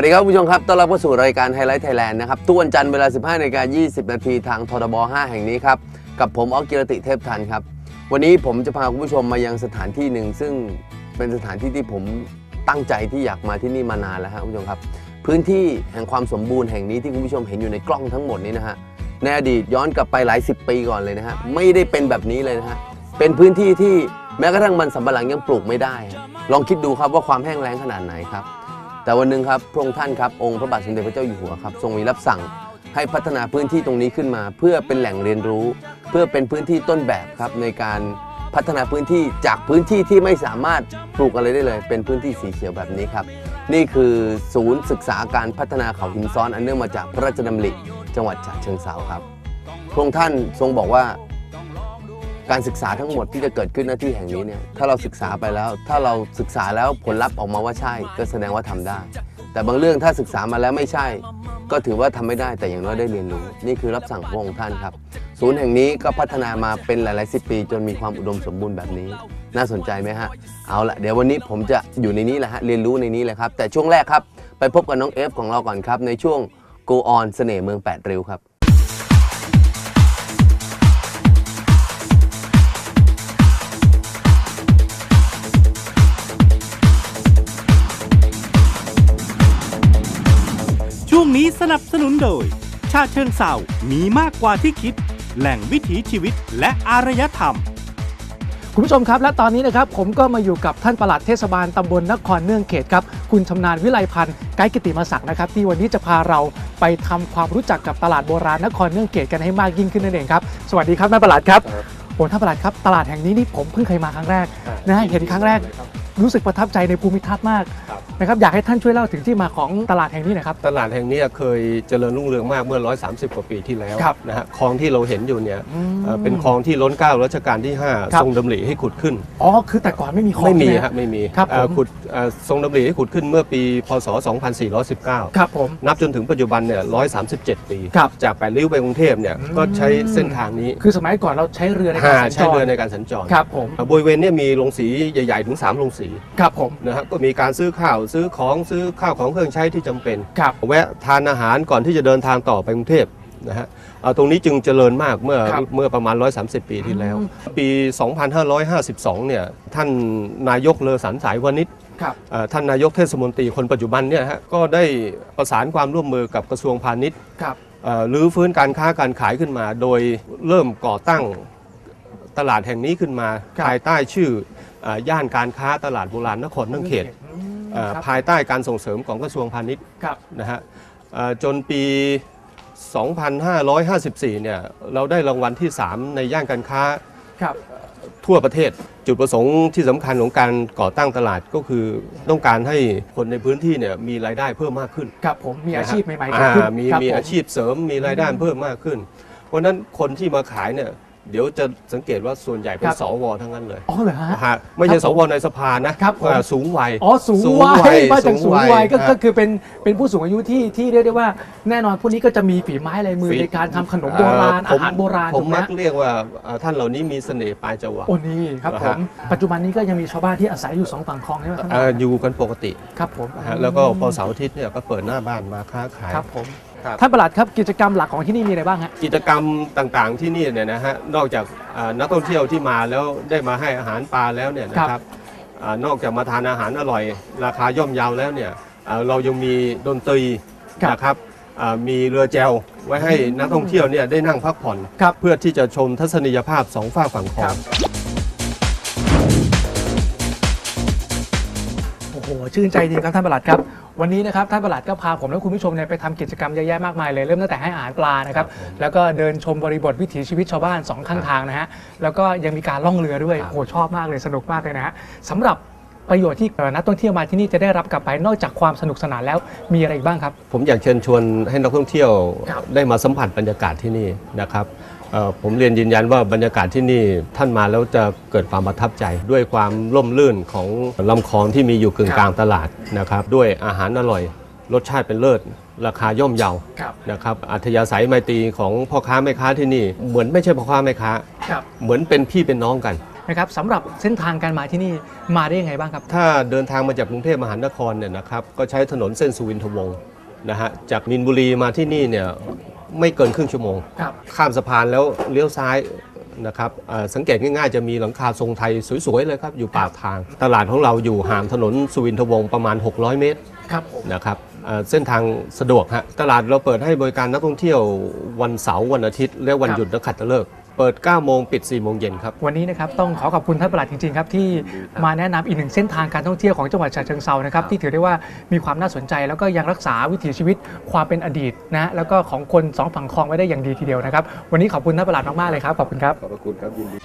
วัสดีครับผู้ชมครับ ต้อนรับเข้าสู่รายการไฮไลท์ไทยแลนด์นะครับ ทุกวันจันทร์เวลา 15นาฬิกา20 นาทีทางทรบ5 แห่งนี้ครับ กับผมออกกิรติเทพทันครับ วันนี้ผมจะพาคุณผู้ชมมายังสถานที่หนึ่ง ซึ่งเป็นสถานที่ที่ผมตั้งใจที่อยากมาที่นี่มานานแล้วครับคุณผู้ชมครับ พื้นที่แห่งความสมบูรณ์แห่งนี้ที่คุณผู้ชมเห็นอยู่ในกล้องทั้งหมดนี้นะฮะ ในอดีตย้อนกลับไปหลายสิบปีก่อนเลยนะฮะ ไม่ได้เป็นแบบนี้เลยนะฮะ เป็นพื้นที่ที่แม้กระทั่งมันสำปะหลังยังปลูกไม่ได้ ลองคิดดูครับว่าความแห้งแล้งขนาดไหนครับ แต่วันหนึ่งครับพระองค์ท่านครับองค์พระบาทสมเด็จพระเจ้าอยู่หัวครับทรงมีรับสั่งให้พัฒนาพื้นที่ตรงนี้ขึ้นมา เพื่อเป็นแหล่งเรียนรู้ เพื่อเป็นพื้นที่ต้นแบบครับในการพัฒนาพื้นที่จากพื้นที่ที่ไม่สามารถปลูกอะไรได้เลย เป็นพื้นที่สีเขียวแบบนี้ครับ นี่คือศูนย์ศึกษาการพัฒนาเขาหินซ้อนอันเนื่องมาจากพระราชดำริจังหวัดฉะเชิงเทราครับพระองค์ท่านทรงบอกว่า การศึกษาทั้งหมดที่จะเกิดขึ้นหน้าที่แห่งนี้เนี่ยถ้าเราศึกษาไปแล้ว ถ้าเราศึกษาแล้วผลลัพธ์ออกมาว่าใช่ ก็แสดงว่าทำได้ แต่บางเรื่องถ้าศึกษามาแล้วไม่ใช่ ก็ถือว่าทำไม่ได้แต่อย่างน้อยได้เรียนรู้ นี่คือรับสั่งของพระองค์ท่านครับ ศูนย์แห่งนี้ก็พัฒนามาเป็นหลายๆสิบปี จนมีความอุดมสมบูรณ์แบบนี้ น่าสนใจไหมฮะเอาละเดี๋ยววันนี้ผมจะอยู่ในนี้แหละฮะเรียนรู้ในนี้เลยครับแต่ช่วงแรกครับไปพบกับน้องเอฟของเราก่อนครับในช่วง Go On เสน่ห์เมืองแปดริ้วครับ สนับสนุนโดย ชาเชิงเศร้ามีมากกว่าที่คิด แหล่งวิถีชีวิตและอารยธรรม คุณผู้ชมครับ และตอนนี้นะครับผมก็มาอยู่กับท่านปลัดเทศบาลตำบลนครเนื่องเขตครับ คุณชำนาญวิไลพันธ์ไกด์กิติมาศักดิ์นะครับ ที่วันนี้จะพาเราไปทำความรู้จักกับตลาดโบราณนครเนื่องเขตกันให้มากยิ่งขึ้นนั่นเองครับสวัสดีครับท่านปลัดครับโอ้ท่านปลัดครับ ตลาดแห่งนี้นี่ผมเพิ่งเคยมาครั้งแรก นะฮะเห็นครั้งแรกรู้ สึกประทับใจในภูมิทัศน์มากครับนะครับอยากให้ท่านช่วยเล่าถึงที่มาของตลาดแห่งนี้หน่อยครับ ตลาดแห่งนี้เคยเจริญรุ่งเรืองมากเมื่อ 130 กว่าปีที่แล้วครับนะฮะคลองที่เราเห็นอยู่เนี่ยอืมเอ่อเป็นคลองที่ล้นเกล้ารัชกาลที่ครับ5ทรงดำริให้ขุดขึ้นอ๋อคือแต่ก่อนไม่มีคลองไม่มีใช่หฮะไม่มีครับเอ่อผมขุดเอ่อทรงดำริให้ขุดขึ้นเมื่อปีพศ 2419 ครับผมนับจนถึงปัจจุบันเนี่ย 137 ปีครับจากแปดริ้วไปกรุงเทพเนี่ยอืมก็ใช้เส้นทางนี้คือสมัยก่อนเราใช้เรือในการหาสัญจใช้รเรือในการสัญจรครับผมเอ่อบริเวณเนี้มีโรงสีใหญ่ๆถึงสามโรงสีครับผมนะฮะก็มีการซื้อข้าวซื้อของซื้อข้าวของเครื่องใช้ที่จำเป็นครับแวะทานอาหารก่อนที่จะเดินทางต่อไปกรุงเทพนะฮะเอ่อตรงนี้จึงเจริญมากเมื่อครับเมื่อประมาณ 130 ปีที่แล้วอืมปี 2552 เนี่ยท่านนายกเลอสันสายวณิชครับเอ่อท่านนายกเทศมนตรีคนปัจจุบันเนี่ยฮะก็ได้ประสานความร่วมมือกับกระทรวงพาณิชย์ครับเอ่อรื้อฟื้นการค้าการขายขึ้นมา โดยเริ่มก่อตั้งตลาดแห่งนี้ขึ้นมาครับภายใต้ชื่อเอ่อ ย่านการค้าตลาดโบราณนครเนื่องเขตเอ่อครับภายใต้การส่งเสริมของกระทรวงพาณิชย์ครับ นะฮะเอ่อจนปี 2554 เนี่ยเราได้รางวัลที่ 3 ในย่านการค้าครับ ทั่วประเทศ จุดประสงค์ที่สำคัญของการก่อตั้งตลาดก็คือ ต้องการให้คนในพื้นที่เนี่ยมีรายได้เพิ่มมากขึ้น ครับผมมีอาชีพใหม่ๆนะเกิดฮะขึ้นอ่ามีครับมีผ อาชีพเสริมมีรายได้เพิ่มมากขึ้น เพราะฉะนั้นคนที่มาขายเนี่ย เดี๋ยวจะสังเกตว่าส่วนใหญ่เป็คนรับ สวทั้งนั้นเลยอ๋อเหรอฮะ นะฮะไม่ใช่ครับสผมวในสภานะครับผม อ่าสูงวัย อ๋อสูงสูงวัวัยยมาจากสูงวัยสูงวัยก็ฮะก็คือเป็นเป็นผู้สูงอายุที่ที่เรียกได้ว่า แน่นอนพวกนี้ก็จะมีฝีไม้ลายมือฝี ในการทำขนมโบราณเอ่อาอผมหารโบราณผมถูกไหมมักเรียกว่าเอ่อท่านเหล่านี้มีเสน่ห์ปลายจวัก โอ้นี่ครับนะผฮะ มปัจจุบันนี้ก็ยังมีชาวบ้านที่อาศัยอยู่สองฝั่งคลองใช่ไหมครับเอ่ออยู่กันปกติครับผมนะฮะแล้วก็พอเสาร์อาทิตย์เนี่ยก็เปิดหน้าบ้านมาค้าขาย ครับผม ครับ ท่านประหลัดครับกิจกรรมหลักของที่นี่มีอะไรบ้างฮะ กิจกรรมต่างๆที่นี่เนี่ยนะฮะนอกจากอ่านักท่องเที่ยวที่มาแล้วได้มาให้อาหารปลาแล้วเนี่ยนะคครัรับบอ่านอกจากมาทานอาหารอร่อย ราคาย่อมเยาวแล้วเนี่ยอ่าเรายังมีดนตรีครับ นะครับอ่ามีเรือแจวไว้ให้นักท่องเที่ยวเนี่ยได้นั่งพักผ่อน ครับ เพื่อที่จะชมทัศนียภาพสองฝากฝั่งคลองโอ้โหชื่นใจจริงครับท่านประหลัดครับ วันนี้นะครับท่านประหลัดก็พาผมและคุณผู้ชมเนี่ยไปทำกิจกรรมเยอะแยะมากมายเลยเริ่มตั้งแต่ให้อาหารปลานะครับแล้วก็เดินชมบริบทวิถีชีวิตชาวบ้านสองข้างทางนะฮะแล้วก็ยังมีการล่องเรือด้วยครับโอ้โหชอบมากเลยสนุกมากเลยนะฮะสำหรับประโยชน์ที่เอ่อนักท่องเที่ยวมาที่นี่จะได้รับกลับไปนอกจากความสนุกสนานแล้วมีอะไรอีกบ้างครับ ผมอยากเชิญชวนให้นักท่องเที่ยวครับได้มาสัมผัสบรรยากาศที่นี่นะครับเอ่อ ผมเรียนยืนยันว่าบรรยากาศที่นี่ท่านมาแล้วจะเกิดความประทับใจ ด้วยความร่มรื่นของลำคลองที่มีอยู่กึ่งกลางตลาดนะครับ ด้วยอาหารอร่อย รสชาติเป็นเลิศ ราคาย่อมเยาครับนะครับอัธยาศัยไมตรีของพ่อค้าแม่ค้าที่นี่ เหมือนไม่ใช่พ่อค้าแม่ค้าครับเหมือนเป็นพี่เป็นน้องกันนะครับสำหรับเส้นทางการมาที่นี่มาได้ยังไงบ้างครับ ถ้าเดินทางมาจากกรุงเทพมหานครเนี่ยนะครับก็ใช้ถนนเส้นสุวินทวงศ์นะฮะจากมินบุรีมาที่นี่เนี่ย ไม่เกินครึ่งชั่วโมง ครับ ข้ามสะพานแล้วเลี้ยวซ้ายนะครับเอ่อสังเกตง่ายๆจะมีหลังคาทรงไทยสวยๆเลยครับ อยู่ปากทาง ตลาดของเราอยู่ห่างถนนสุวินทวงศ์ประมาณ 600 เมตร ครับผม นะครับเอ่อเส้นทางสะดวกฮะตลาดเราเปิดให้บริการนักท่องเที่ยววันเสาร์วันอาทิตย์ และวันหยุดนักขัตฤกษ์ เปิด 9 โมง ปิด 4 โมงเย็นครับ วันนี้นะครับต้องขอขอบคุณท่านประหลัดจริงๆครับที่มาแนะนำอีกหนึ่งเส้นทางการท่องเที่ยวของจังหวัดฉะเชิงเซานะครับที่ถือได้ว่ามีความน่าสนใจ แล้วก็ยังรักษาวิถีชีวิตความเป็นอดีตนะแล้วก็ของคนสองฝั่งคลองไว้ได้อย่างดีทีเดียวนะครับวันนี้ขอบคุณท่านประหลัดมากๆเลยครับขอบคุณครับ ขอบพระคุณครับยินดี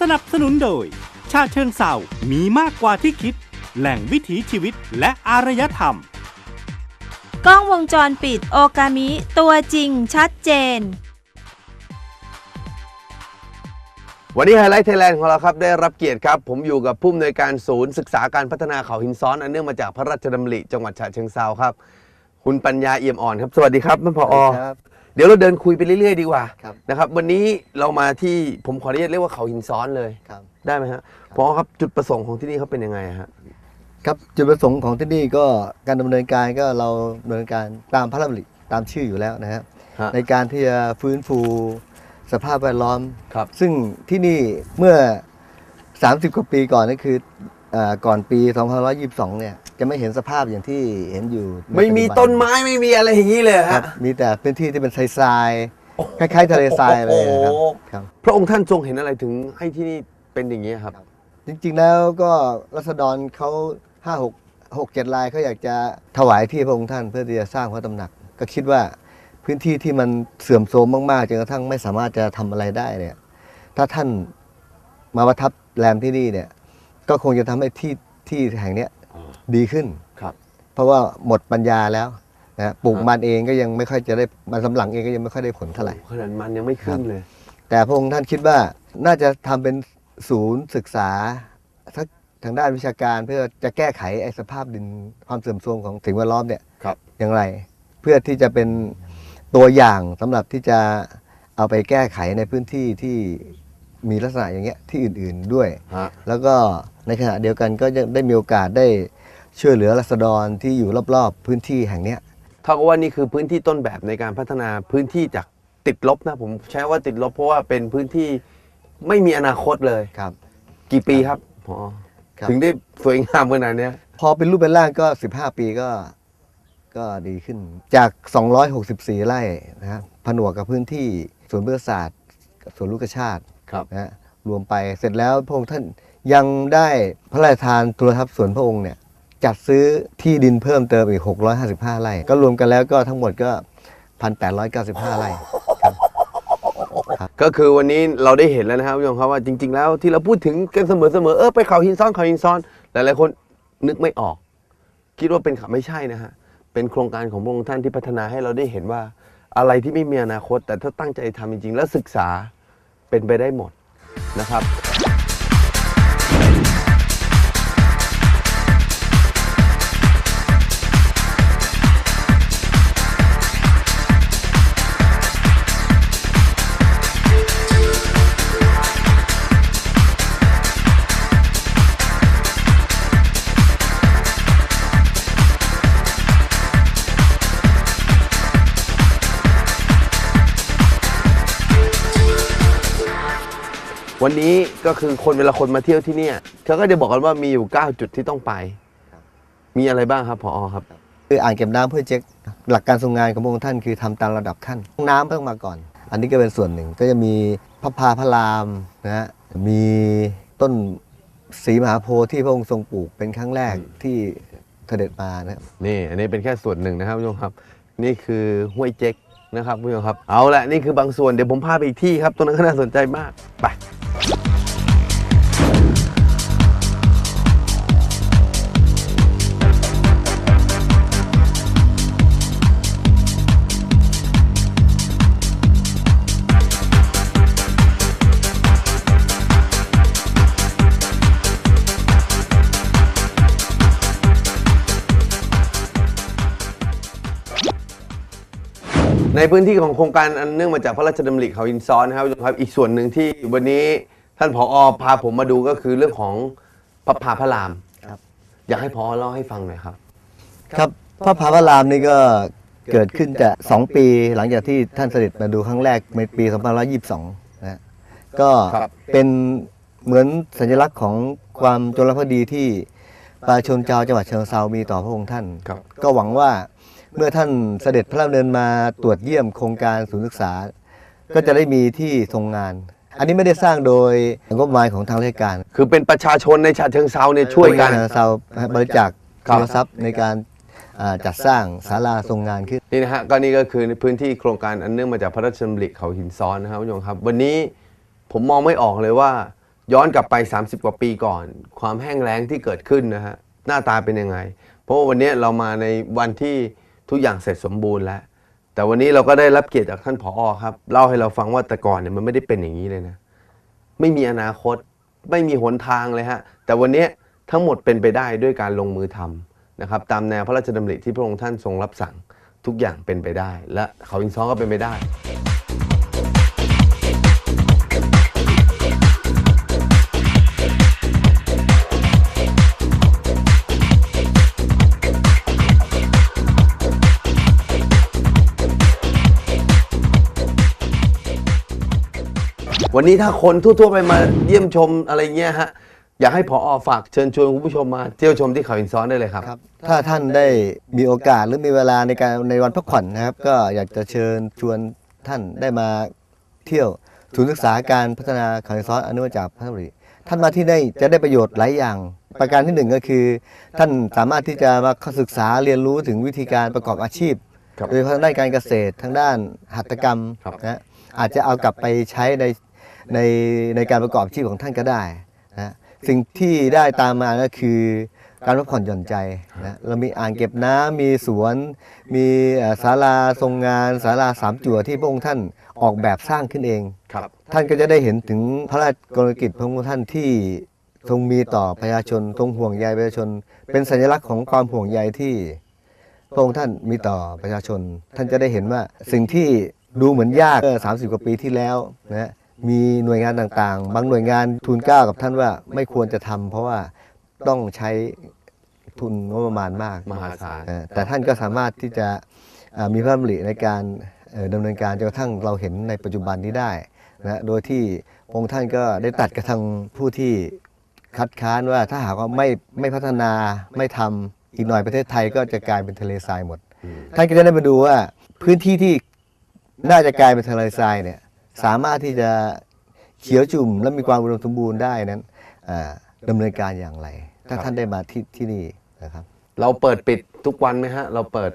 สนับสนุนโดย ชาเชิงเศร้ามีมากกว่าที่คิด แหล่งวิถีชีวิตและอารยธรรม กล้องวงจรปิดโอกามิ ตัวจริงชัดเจน วันนี้ไฮไลท์ไทยแลนด์ของเราครับ ได้รับเกียรติครับ ผมอยู่กับผู้อำนวยการศูนย์ศึกษาการพัฒนาเขาหินซ้อน อันเนื่องมาจากพระราชดำริจังหวัดฉะเชิงเซาครับ คุณปัญญาเอี่ยมอ่อนครับ สวัสดีครับท่านผอ ครับ เดี๋ยวเราเดินคุยไปเรื่อยๆ ดีกว่าครับ นะครับวันนี้เรามาที่ผมขออนุญาตเรียกว่าเขาหินซ้อนเลย ครับ ได้ไหมฮะพอครับจุดประสงค์ของที่นี่เขาเป็นยังไงอะฮะครับจุดประสงค์ของที่นี่ก็การดำเนินการก็เราดำเนินการตามพระราชดำริตามชื่ออยู่แล้วนะครับ ฮะในการที่จะฟื้นฟูสภาพแวดล้อม ครับ ซึ่งที่นี่เมื่อ 30 กว่าปีก่อนนั่นคือเอ่อ ก่อนปี 2522 เนี่ย จะไม่เห็นสภาพอย่างที่เห็นอยู่ในไม่มีปัจจุบัต้นไม้ไม่มีอะไรอย่างนี้เลยครัฮะบมีแต่พื้นที่ที่เป็นทรายๆคล้ายๆทะเลทรายอะไรนะครับโอ้โห ครับ พระองค์ท่านทรงเห็นอะไรถึงให้ที่นี่เป็นอย่างนี้ครับ จริงๆแล้วก็รัษฎรเขาห้าหกหกเจ็ดลายเขาอยากจะถวายที่พระองค์ท่านเพื่อที่จะสร้างพระตำหนัก ก็คิดว่าพื้นที่ที่มันเสื่อมโทรมมากๆจนกระทั่งไม่สามารถจะทำอะไรได้เนี่ย ถ้าท่านมาประทับแรมที่นี่เนี่ย ก็คงจะทำให้ที่ที่แห่งเนี้ยดีขึ้น ครับ เพราะว่าหมดปัญญาแล้วนะปลูกมันเองก็ยังไม่ค่อยจะได้มันสำปะหลังเองก็ยังไม่ค่อยได้ผลเท่าไหร่ ขนาดมันยังไม่ขึ้นเลย แต่พระองค์ท่านคิดว่าน่าจะทำเป็นศูนย์ศึกษาทักทางด้านวิชาการเพื่อจะแก้ไขไอ้สภาพดินความเสื่อมโทรมของสิ่งแวดล้อมเนี่ยครับ อย่างไร เพื่อที่จะเป็นตัวอย่างสำหรับที่จะเอาไปแก้ไขในพื้นที่ที่ มีลักษณะอย่างเงี้ยที่อื่นๆด้วย ฮะ แล้วก็ในขณะเดียวกันก็ยังได้มีโอกาสได้ช่วยเหลือรัษฎรที่อยู่รอบๆพื้นที่แห่งเนี้ย เท่ากับว่านี่คือพื้นที่ต้นแบบในการพัฒนาพื้นที่จากติดลบนะ ผมใช้ว่าติดลบเพราะว่าเป็นพื้นที่ไม่มีอนาคตเลย ครับ กี่ปีครับพอครับ ถึงได้สวยงามขนาดเนี้ยพอเป็นรูปเป็นร่างก็ 15 ปีก็ก็ดีขึ้น จาก 264 ไร่นะฮะผนวกกับพื้นที่สวนพฤกษศาสตร์กับสวนลูกชาติ ครับ นะฮะรวมไปเสร็จแล้วพระองค์ท่านยังได้พระราชทานทุนทรัพย์ส่วนพระองค์เนี่ยจัดซื้อที่ดินเพิ่มเติมอีก 655 ไร่ ก็รวมกันแล้วก็ทั้งหมดก็ 1,895 ไร่ก็คือวันนี้เราได้เห็นแล้วนะครับคุณผู้ชมครับว่าจริง ๆ แล้วที่เราพูดถึงกันเสมอๆเออไปเขาหินซ้อนเขาหินซ้อน หลายๆคนนึกไม่ออก คิดว่าเป็นเขาไม่ใช่นะฮะเป็นโครงการของพระองค์ท่านที่พัฒนาให้เราได้เห็นว่าอะไรที่ไม่มีอนาคต แต่ถ้าตั้งใจทำจริงๆ แล้วศึกษา เป็นไปได้หมดนะครับ วันนี้ก็คือคนเวลาคนมาเที่ยวที่เนี่ยเขาก็จะบอกกันว่ามีอยู่ 9 จุดที่ต้องไป มีอะไรบ้างครับพอครับ คืออ่างเก็บน้ำเพื่อเช็คหลักการทรงงานของพระองค์ท่านคือทำตามระดับขั้นน้ำต้องมาก่อน อันนี้ก็เป็นส่วนหนึ่งก็จะมีพระพาพระรามนะฮะมีต้นสีมหาโพธิ์ที่พระองค์ทรงปลูกเป็นครั้งแรกที่เสด็จมานะครับ นี่อันนี้เป็นแค่ส่วนหนึ่งนะครับผู้ชมครับ นี่คือห้วยเจ๊กนะครับผู้ชมครับ เอาละนี่คือบางส่วนเดี๋ยวผมพาไปอีกที่ครับตรงนั้นก็น่าสนใจมากไป you ในพื้นที่ของโครงการอันเนื่องมาจากพระราชดำริเขาอินซ้อนนะครับผู้ชมครับอีกส่วนหนึ่งที่วันนี้ท่านผอพาผมมาดูก็คือเรื่องของพระพาพระรามครับ อยากให้พอเล่าให้ฟังหน่อยครับ ครับพระพาพระรามนี่ก็เกิดขึ้นจะสองปีหลังจากที่ท่านเสด็จมาดูครั้งแรกในปี 2522 นะฮะก็ครับ เป็นเหมือนสัญลักษณ์ของความจงรักภักดีที่ประชาชนชาวจังหวัดเชียงรายมีต่อพระองค์ท่าน ครับ ก็หวังว่า เมื่อท่านเสด็จพระราชดำเนินมาตรวจเยี่ยมโครงการศูนย์ศึกษา ก็จะได้มีที่ทรงงาน อันนี้ไม่ได้สร้างโดยงบประมาณของทางราชการคือเป็นประชาชนในฉะเชิงเซาเนี่ยช่วยกัน ทางเราบริจาคครับทุนทรัพย์ในการอ่าจัดสร้างศาลาทรงงานขึ้น นี่นะฮะก็นี่ก็คือในพื้นที่โครงการอันเนื่องมาจากพระราชดำริเขาหินซ้อนนะครับผู้ชมครับ วันนี้ผมมองไม่ออกเลยว่า ย้อนกลับไป 30 กว่าปีก่อน ความแห้งแล้งที่เกิดขึ้นนะฮะหน้าตาเป็นยังไง เพราะว่าวันนี้เรามาในวันที่ ทุกอย่างเสร็จสมบูรณ์แล้ว แต่วันนี้เราก็ได้รับเกียรติจากท่านผอครับเล่าให้เราฟังว่าแต่ก่อนเนี่ยมันไม่ได้เป็นอย่างนี้เลยนะ ไม่มีอนาคตไม่มีหนทางเลยฮะ แต่วันนี้ทั้งหมดเป็นไปได้ด้วยการลงมือทำนะครับ ตามแนวพระราชดำริที่พระองค์ท่านทรงรับสั่งทุกอย่างเป็นไปได้ และเขาอินซ้องก็เป็นไปได้ วันนี้ถ้าคนทั่วๆไปมาเยี่ยมชมอะไรเงี้ยฮะอยากให้พอฝากเชิญชวนคุณผู้ชมมาเที่ยวชมที่เขาอินซ้อนได้เลยครับ ครับถ้าท่านได้มีโอกาสหรือมีเวลาในการในวันพักผ่อนนะครับ ก็อยากจะเชิญชวนท่านได้มาเที่ยวศูนย์ศึกษาการพัฒนาขังซอนอนุจากพระบุรีท่านมาที่นี่จะได้ประโยชน์หลายอย่าง ประการที่หนึ่งก็คือ ท่านสามารถที่จะมาศึกษาเรียนรู้ถึงวิธีการประกอบอาชีพครับโดยเฉพาะทางด้านการเกษตรทางด้านหัตถกรรมครับ นะอาจจะเอากลับไปใช้ใน ในในการประกอบอาชีพของท่านก็ได้นะสิ่งที่ได้ตามมาก็คือการพักผ่อนหย่อนใจนะเรามีอ่างเก็บน้ำมีสวน มีเอ่อศาลาทรงงานศาลาสามจั่วที่พระองค์ท่านออกแบบสร้างขึ้นเองครับท่านก็จะได้เห็นถึงพระราชกรณียกิจพระองค์ท่านที่ทรงมีต่อประชาชนทรงห่วงใยประชาชน เป็นสัญลักษณ์ของความห่วงใยที่พระองค์ท่านมีต่อประชาชน ท่านจะได้เห็นว่าสิ่งที่ดูเหมือนยากเมื่อ30 กว่าปีที่แล้วนะ มีหน่วยงานต่างๆ บางหน่วยงานทูลเกล้ากับท่านว่าไม่ควรจะทำเพราะว่าต้องใช้ทุนงบประมาณมากมหาศาลเอ่อแต่ท่านก็สามารถที่จะเอ่อมีพระดำริในการเอ่อดำเนินการจนกระทั่งเราเห็นในปัจจุบันนี้ได้นะโดยที่พระองค์ท่านก็ได้ตัดกระทางผู้ที่คัดค้านว่าถ้าหากว่าไม่ไม่พัฒนาไม่ทำอีกหน่อยประเทศไทยก็จะกลายเป็นทะเลทรายหมด ท่านก็จะได้มาดูว่าพื้นที่ที่น่าจะกลายเป็นทะเลทรายเนี่ย สามารถที่จะเขียวจุ่มและมีความอุดมสมบูรณ์ได้นั้นอ่าดำเนินการอย่างไร ถ้าท่านได้มาที่ที่นี่นะครับ เราเปิดปิดทุกวันไหมฮะ เราเปิด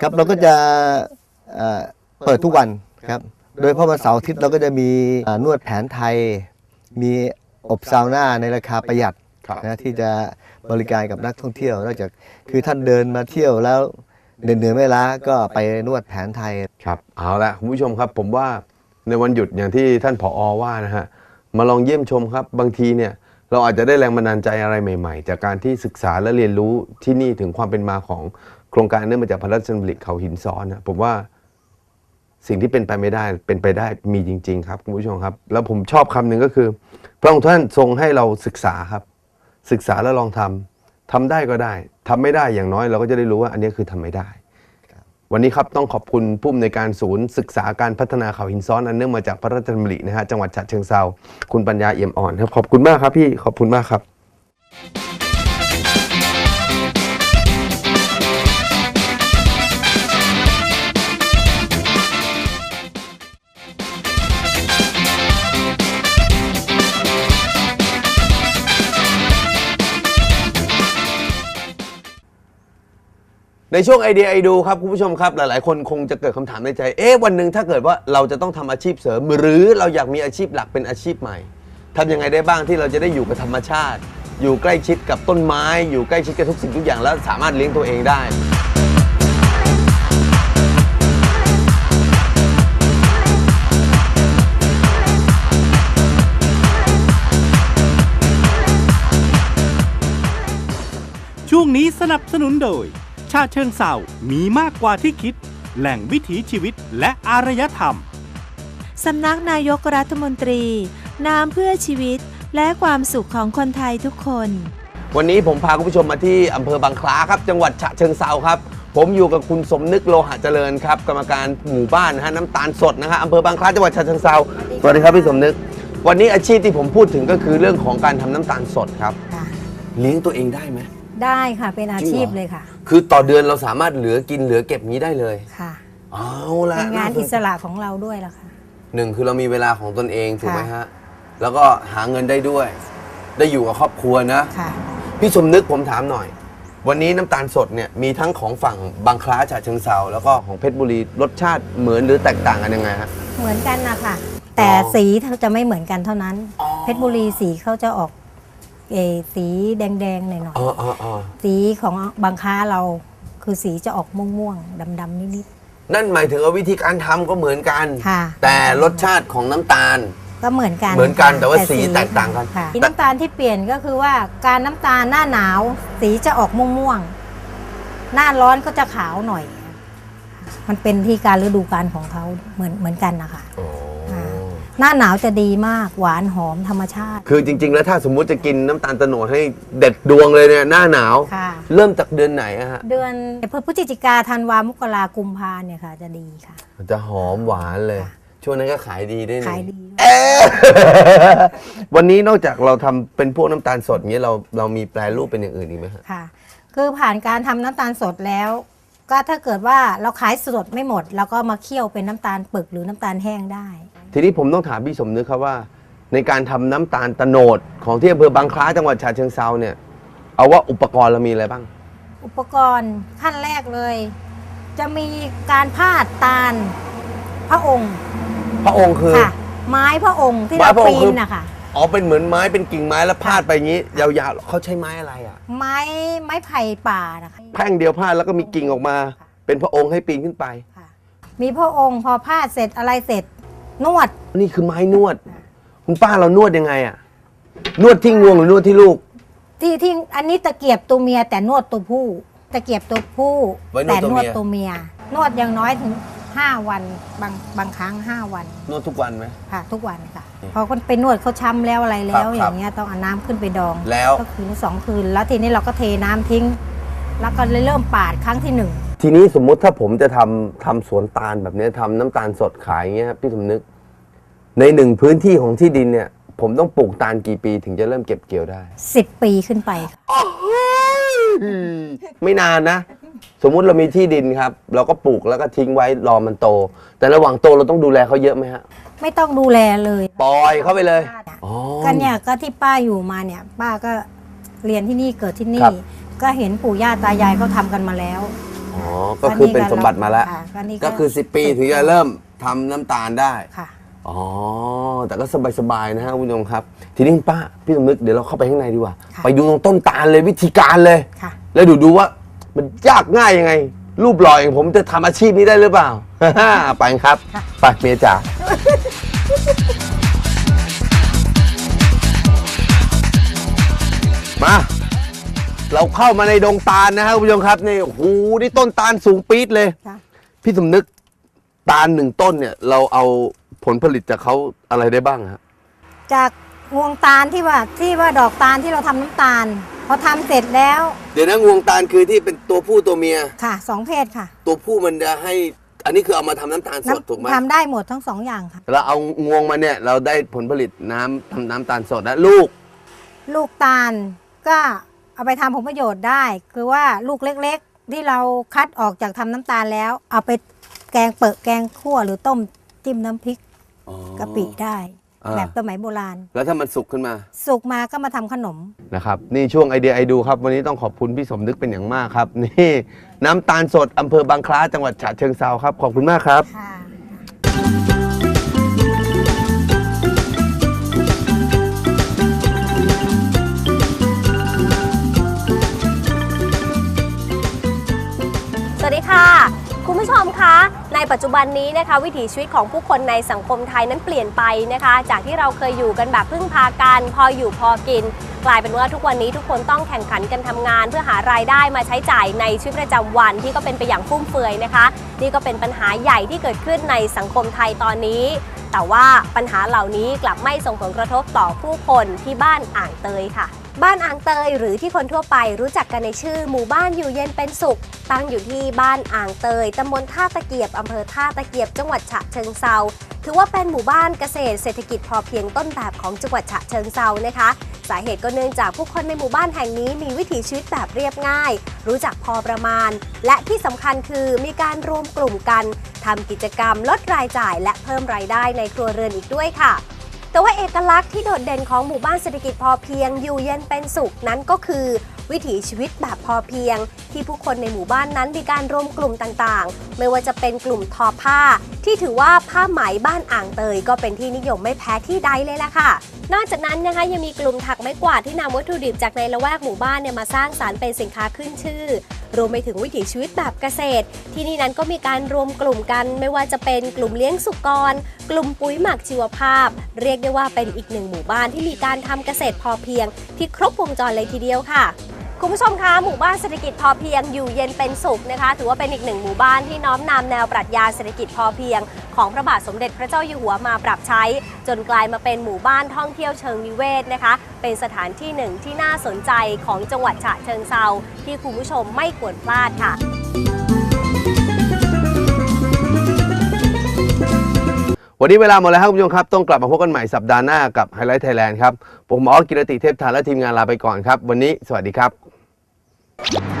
ครับเราก็จะเอ่อเปิดทุกวันครับ โดยเฉพาะวันเสาร์อาทิตย์เราก็จะมีอ่านวดแผนไทย มีอบซาวน่าในราคาประหยัดครับนะที่จะบริการกับนักท่องเที่ยวนอกจากคือท่านเดินมาเที่ยวแล้วเหนื่อยๆไม่ล้าก็ไปนวดแผนไทยครับ เอาละคุณผู้ชมครับผมว่า ในวันหยุดอย่างที่ท่านผอว่านะฮะมาลองเยี่ยมชมครับบางทีเนี่ยเราอาจจะได้แรงบันดาลใจอะไรใหม่ ๆ จากการที่ศึกษาและเรียนรู้ที่นี่ถึงความเป็นมาของโครงการเนื่องมาจากพระราชดำริเขาหินซ้อนนะผมว่าสิ่งที่เป็นไปไม่ได้เป็นไปได้มีจริง ๆ ครับคุณผู้ชมครับ แล้วผมชอบคำหนึ่งก็คือ พระองค์ท่านทรงให้เราศึกษาครับ ศึกษาแล้วลองทำทำได้ก็ได้ทำไม่ได้อย่างน้อยเราก็จะได้รู้ว่าอันนี้คือทำไม่ได้ วันนี้ครับต้องขอบคุณผู้อำนวยการศูนย์ศึกษาการพัฒนาเขาหินซ้อนอันเนื่องมาจากพระราชดำรินะฮะจังหวัดฉะเชิงเซาคุณปัญญาเอี่ยมอ่อนครับขอบคุณมากครับพี่ขอบคุณมากครับ ในช่วงไอเดียไอดูครับคุณผู้ชมครับ หลายๆ คนคงจะเกิดคำถามในใจ เอ๊ะวันหนึ่งถ้าเกิดว่าเราจะต้องทำอาชีพเสริม หรือเราอยากมีอาชีพหลักเป็นอาชีพใหม่ทำยังไงได้บ้างที่เราจะได้อยู่กับธรรมชาติ อยู่ใกล้ชิดกับต้นไม้ อยู่ใกล้ชิดกับทุกสิ่งทุกอย่างแล้วสามารถเลี้ยงตัวเองได้ ช่วงนี้สนับสนุนโดย ชาเชิงเศร้ามีมากกว่าที่คิด แหล่งวิถีชีวิตและอารยธรรม สำนักนายกรัฐมนตรี น้ำเพื่อชีวิตและความสุขของคนไทยทุกคน วันนี้ผมพาคุณผู้ชมมาที่อำเภอบางคล้าครับ จังหวัดฉะเชิงเซาครับ ผมอยู่กับคุณสมนึกโลหะเจริญครับกรรมการหมู่บ้านนะฮะน้ำตาลสดนะฮะอำเภอบางคล้าจังหวัดฉะเชิงเซาสวัสดีครับพี่สมนึก วันนี้อาชีพที่ผมพูดถึงก็คือเรื่องของการทำน้ำตาลสดครับค่ะเลี้ยงตัวเองได้ไหม ได้ค่ะเป็นอาชีพจริงเหรอเลยค่ะ คือต่อเดือนเราสามารถเหลือกินเหลือเก็บนี้ได้เลยค่ะเอาละเป็นงานสอิสระของเราด้วยล่ะค่ะหนึ่งคือเรามีเวลาของตนเองถูกไหมค่ะฮะ แล้วก็หาเงินได้ด้วย ได้อยู่กับครอบครัวนะค่ะพี่สมนึกผมถามหน่อย วันนี้น้ำตาลสดเนี่ยมีทั้งของฝั่งบางคล้าฉะเชิงเซาแล้วก็ของเพชรบุรีรสชาติเหมือนหรือแตกต่างกันยังไงฮะเหมือนกันนะคะแต่อ๋อสีจะไม่เหมือนกันเท่านั้นอ๋อเพชรบุรีสีเขาจะออก เออสีแดงๆหน่อยอ๋ออ๋ออ๋อๆสีของบางค้าเราคือสีจะออกม่วงๆดำๆนิดนั่นหมายถึงว่าวิธีการทำก็เหมือนกันค่ะแต่รสชาติของน้ำตาลๆก็เหมือนกันเหมือนกันแต่ว่าสีแตกต่างกัน ค่ะสีน้ำตาลที่เปลี่ยนก็คือว่าการน้ำตาลหน้าหนาว สีจะออกม่วงๆหน้าร้อนก็จะขาวหน่อย มันเป็นที่การฤดูกาลของเขาเหมือนเหมือนกันนะคะ โอ้ค่ะ หน้าหนาวจะดีมากหวานหอมธรรมชาติ คือจริง ๆ แล้วถ้าสมมุติจะกินน้ำตาลโตโนดให้เด็ดดวงเลยเนี่ยหน้าหนาว ค่ะ เริ่มจากเดือนไหนอะฮะ เดือนพฤศจิกาธันวามกรากุมภาเนี่ยค่ะ จะดีค่ะมันจะหอมหวานเลยค่ะช่วงนั้นก็ขายดีด้วยนี่ ขาย ดีเอ๊ะวันนี้นอกจากเราทำเป็นพวกน้ำตาลสดเงี้ยเราเรามีแปลรูปเป็นอย่างอื่นอีกไหมฮะ ค่ะ คือผ่านการทำน้ำตาลสดแล้ว ก็ถ้าเกิดว่าเราขายสดไม่หมดเราก็มาเคี่ยวเป็นน้ำตาลปึกหรือน้ำตาลแห้งได้ ทีนี้ผมต้องถามพี่สมนึกครับว่า ในการทำน้ำตาลตะโนดของที่อำเภอบางคล้าจังหวัดฉะเชิงเซาเนี่ยเอาว่าอุปกรณ์เรามีอะไรบ้าง อุปกรณ์ขั้นแรกเลย จะมีการพาดตาลพระองค์พระองค์คือ ค่ะ ไม้พระองค์ที่ไม้เราพระองปีค์คืนอ นะคะ อ๋อเป็นเหมือนไม้เป็นกิ่งไม้แล้วพาดไปอย่างนี้ ยาวๆเขาใช้ไม้อะไรอะ ไม้ไม้ไผ่ป่านะคะแพร่งเดียวพาดแล้วก็มีกิ่งออกมา เป็นพระองค์ให้ปีนขึ้นไป ค่ะมีพระองค์พอพาดเสร็จอะไรเสร็จ นวดนี่คือไม้นวด คุณป้าเรานวดยังไงอะ นวดที่งวงหรือนวดที่ลูก ที่ที่อันนี้ตะเกียบตัวเมียแต่นวดตัวผู้ ตะเกียบตัวผู้ ไว้นวดแต่ตัวนวเมีดยตัวเมีย นวดอย่างน้อยถึง 5 วันบางบางครั้ง 5 วันนวดทุกวันไหมค่ะ ทุกวันค่ะอืม พอคนไปนวดเขาช้ำแล้วอะไรแล้วครับอย่างเงี้ยต้องเอาน้ำขึ้นไปดองแล้ว ก็คืนสองคืน แล้วทีนี้เราก็เทน้ำทิ้ง แล้วก็เลยเริ่มปาดครั้งที่หนึ่งทีนี้สมมุติถ้าผมจะทำทำสวนตาลแบบเนี้ยทำน้ำตาลสดขายอย่างเงี้ยพี่สมนึก ในหนึ่งพื้นที่ของที่ดินเนี่ย ผมต้องปลูกตาลกี่ปีถึงจะเริ่มเก็บเกี่ยวได้10ปีขึ้นไปค่ะ ไม่นานนะ สมมุติเรามีที่ดินครับ เราก็ปลูกแล้วก็ทิ้งไว้รอมันโต แต่ระหว่างโตเราต้องดูแลเขาเยอะไหมฮะ ไม่ต้องดูแลเลยปล่อยเข้าไปเลยอ๋อ ก็เนี่ยก็ที่ป้าอยู่มาเนี่ย ป้าก็เรียนที่นี่เกิดที่คนี่ รับ ก็เห็นปู่ย่าตายายเขาทำกันมาแล้วอ๋อ ก็คือเป็นสมบัติมาแล้ว ค่ะก็นี่ก็คือ 10 ปีถึงจะเริ่มทำน้ำตาลได้ ค่ะ อ๋อ แต่ก็สบายๆนะฮะคุณผู้ชมครับ ทีนี้คุณป้าพี่สมนึกเดี๋ยวเราเข้าไปข้างในดีกว่า ค่ะ ไปดูตรงต้นตาลเลยวิธีการเลย ค่ะ แล้วดูดูว่ามันยากง่ายยังไง รูปหล่ออย่างผมจะทำอาชีพนี้ได้หรือเปล่า ไปครับค่ะไปเมียจ๋ามาเราเข้ามาในดงตาลนะครับคุณผู้ชมครับนี่โอ้โหนี่ต้นตาลสูงปี๊ดเลย ค่ะ พี่สมนึกตาลหนึ่งต้นเนี่ย เราเอาผลผลิตจากเขาอะไรได้บ้างฮะจากงวงตาลที่ว่าที่ว่าดอกตาลที่เราทำน้ำตาล พอทำเสร็จแล้วเดี๋ยวนะงวงตาลคือที่เป็นตัวผู้ตัวเมีย ค่ะสองเพศค่ะตัวผู้มันจะให้ อันนี้คือเอามาทำน้ำตาลสดถูกไหมทำได้หมดทั้งสองอย่างค่ะ เราเอางวงมาเนี่ยเราได้ผลผลิตน้ำทำน้ำตาลสดแล้วลูก ลูกตาลก็เอาไปทำผลประโยชน์ได้ คือว่าลูกเล็กๆ ที่เราคัดออกจากทำน้ำตาลแล้ว เอาไปแกงเปิดแกงคั่วหรือต้มจิ้มน้ำพริกกะปิได้ อ่า แบบสมัยโบราณ แล้วถ้ามันสุกขึ้นมา สุกมาก็มาทำขนม นะครับนี่ช่วงไอเดียไอดูครับ วันนี้ต้องขอบคุณพี่สมนึกเป็นอย่างมากครับ นี่น้ำตาลสดอำเภอบางคล้าจังหวัดฉะเชิงเซาครับ ขอบคุณมากครับ ค่ะ ผู้ชมคะ ในปัจจุบันนี้นะคะ วิถีชีวิตของผู้คนในสังคมไทยนั้นเปลี่ยนไปนะคะ จากที่เราเคยอยู่กันแบบพึ่งพากันพออยู่พอกิน กลายเป็นว่าทุกวันนี้ทุกคนต้องแข่งขันกันทำงาน เพื่อหารายได้มาใช้จ่ายในชีวิตประจำวันที่ก็เป็นไปอย่างฟุ่มเฟือยนะคะ นี่ก็เป็นปัญหาใหญ่ที่เกิดขึ้นในสังคมไทยตอนนี้ แต่ว่าปัญหาเหล่านี้กลับไม่ส่งผลกระทบต่อผู้คนที่บ้านอ่างเตยค่ะ บ้านอ่างเตยหรือที่คนทั่วไปรู้จักกันในชื่อหมู่บ้านอยู่เย็นเป็นสุข ตั้งอยู่ที่บ้านอ่างเตยตำบลท่าตะเกียบอำเภอท่าตะเกียบจังหวัดฉะเชิงเซาถือว่าเป็นหมู่บ้านเกษตรเศรษฐกิจพอเพียงต้นแบบของจังหวัดฉะเชิงเซานะคะ สาเหตุก็เนื่องจากผู้คนในหมู่บ้านแห่งนี้มีวิถีชีวิตแบบเรียบง่าย รู้จักพอประมาณ และที่สำคัญคือมีการรวมกลุ่มกันทำกิจกรรมลดรายจ่ายและเพิ่มรายได้ในครัวเรือนอีกด้วยค่ะ แต่ว่าเอกลักษณ์ที่โดดเด่นของหมู่บ้านเศรษฐกิจพอเพียง อยู่เย็นเป็นสุขนั้นก็คือ วิถีชีวิตแบบพอเพียง ที่ผู้คนในหมู่บ้านนั้นมีการรวมกลุ่มต่างๆ ไม่ว่าจะเป็นกลุ่มทอผ้า ที่ถือว่าผ้าไหมบ้านอ่างเตยก็เป็นที่นิยมไม่แพ้ที่ใดเลยล่ะค่ะ นอกจากนั้นนะคะยังมีกลุ่มถักไม้กวาดที่นำวัตถุดิบจากในละแวกหมู่บ้านเนี่ยมาสร้างสารรค์เป็นสินค้าขึ้นชื่อ รวมไปถึงวิถีชีวิตแบบเกษตร ที่นี่นั้นก็มีการรวมกลุ่มกันไม่ว่าจะเป็นกลุ่มเลี้ยงสุกร กลุ่มปุ๋ยหมักชีวภาพ เรียกได้ว่าเป็นอีกหนึ่งหมู่บ้านที่มีการทำเกษตรพอเพียง ที่ครบวงจรเลยทีเดียวค่ะ คุณผู้ชมคะหมู่บ้านเศรษฐกิจพอเพียงอยู่เย็นเป็นสุขนะคะ ถือว่าเป็นอีกหนึ่งหมู่บ้านที่น้อมนำแนวปรัชญาเศรษฐกิจพอเพียง ของพระบาทสมเด็จพระเจ้าอยู่หัวมาปรับใช้ จนกลายมาเป็นหมู่บ้านท่องเที่ยวเชิงนิเวศนะคะ เป็นสถานที่หนึ่งที่น่าสนใจของจังหวัดฉะเชิงเซาที่คุณผู้ชมไม่ควรพลาดค่ะวันนี้เวลาหมดแล้วครับคุณผู้ชมครับ ต้องกลับมาพบกันใหม่สัปดาห์หน้ากับไฮไลท์ไทยแลนด์ครับ ผมหมออสกิรติเทพทานและทีมงานลาไปก่อนครับ วันนี้สวัสดีครับ you